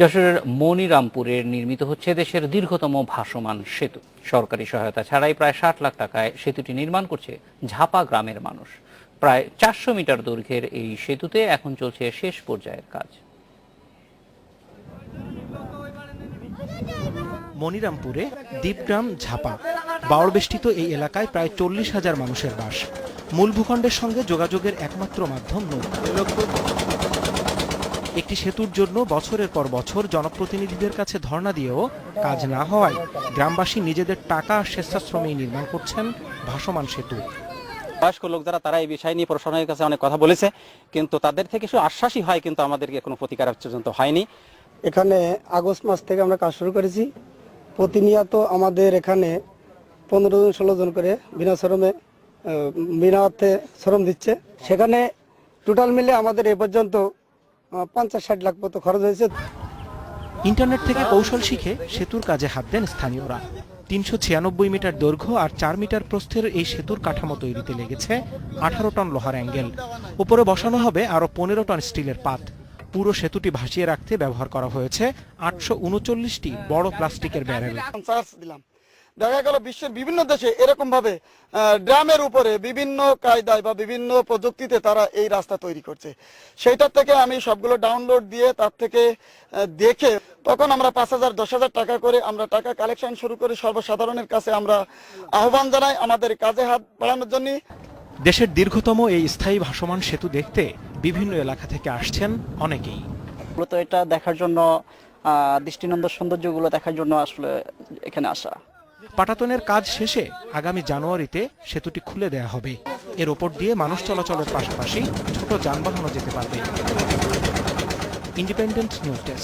যশোরের মনিরামপুরে নির্মিত হচ্ছে দেশের দীর্ঘতম ভাসমান সেতু। সরকারি সহায়তা ছাড়াই প্রায় ষাট লাখ টাকায় সেতুটি নির্মাণ করছে ঝাপা গ্রামের মানুষ। প্রায় চারশো মিটার দৈর্ঘ্যের এই সেতুতে এখন চলছে শেষ পর্যায়ের কাজ। মনিরামপুরে দ্বীপগ্রাম ঝাপা বাওড়বেষ্টিত এই এলাকায় প্রায় চল্লিশ হাজার মানুষের বাস। মূল ভূখণ্ডের সঙ্গে যোগাযোগের একমাত্র মাধ্যম নৌকা। একটি সেতুর জন্য বছরের পর বছর জনপ্রতিনিধিদের কাছে ধর্ণা দিয়েও কাজ না হওয়ায় গ্রামবাসী নিজেদের টাকা আর স্বেচ্ছাশ্রমেই নির্মাণ করছেন ভাসমান সেতু। বয়স্ক লোক যারা তারা এই বিষয় নিয়ে প্রশাসনের কাছে অনেক কথা বলেছে কিন্তু তাদের থেকে শুধু আশ্বাসই হয় কিন্তু আমাদেরকে কোনো প্রতিকার পর্যন্ত হয়নি। এখানে আগস্ট মাস থেকে আমরা কাজ শুরু করেছি। প্রতিনিয়ত আমাদের এখানে পনেরো জন ষোলো জন করে বিনা শ্রমে বিনা অর্থে শ্রম দিচ্ছে। সেখানে টোটাল মিলে আমাদের এ পর্যন্ত পঞ্চাশ ষাট লাখ মতো খরচ হয়েছে। ইন্টারনেট থেকে কৌশল শিখে সেতুর কাজে হাত দেন স্থানীয়রা। তিনশো ছিয়ানব্বই মিটার দৈর্ঘ্য আর চার মিটার প্রস্থের এই সেতুর কাঠামো তৈরিতে লেগেছে আঠারো টন লোহার অ্যাঙ্গেল। উপরে বসানো হবে আরও পনেরো টন স্টিলের পাত। পুরো সেতুটি ভাসিয়ে রাখতে ব্যবহার করা হয়েছে আটশো উনচল্লিশটি বড় প্লাস্টিকের ব্যারেল। দিলাম। দেখা গেল বিশ্বের বিভিন্ন দেশে এরকম ভাবে ড্রামের উপরে বিভিন্ন কায়দায় বা বিভিন্ন প্রযুক্তিতে তারা এই রাস্তা তৈরি করছে। সেইটার থেকে আমি সবগুলো ডাউনলোড দিয়ে তার থেকে দেখে তখন আমরা পাঁচ হাজার দশ হাজার টাকা করে আমরা টাকা কালেকশন শুরু করে। সর্বসাধারণের কাছে আমরা আহ্বান জানাই আমাদের কাজে হাত বাড়ানোর জন্য। দেশের দীর্ঘতম এই স্থায়ী ভাসমান সেতু দেখতে বিভিন্ন এলাকা থেকে আসছেন অনেকেই। মূলত এটা দেখার জন্য আহ, দৃষ্টিনন্দন সৌন্দর্যগুলো দেখার জন্য আসলে এখানে আসা। পাটাতনের কাজ শেষে আগামী জানুয়ারিতে সেতুটি খুলে দেয়া হবে। এর ওপর দিয়ে মানুষ চলাচলের পাশাপাশি ছোট যানবাহনও যেতে পারবে। Independent news desk.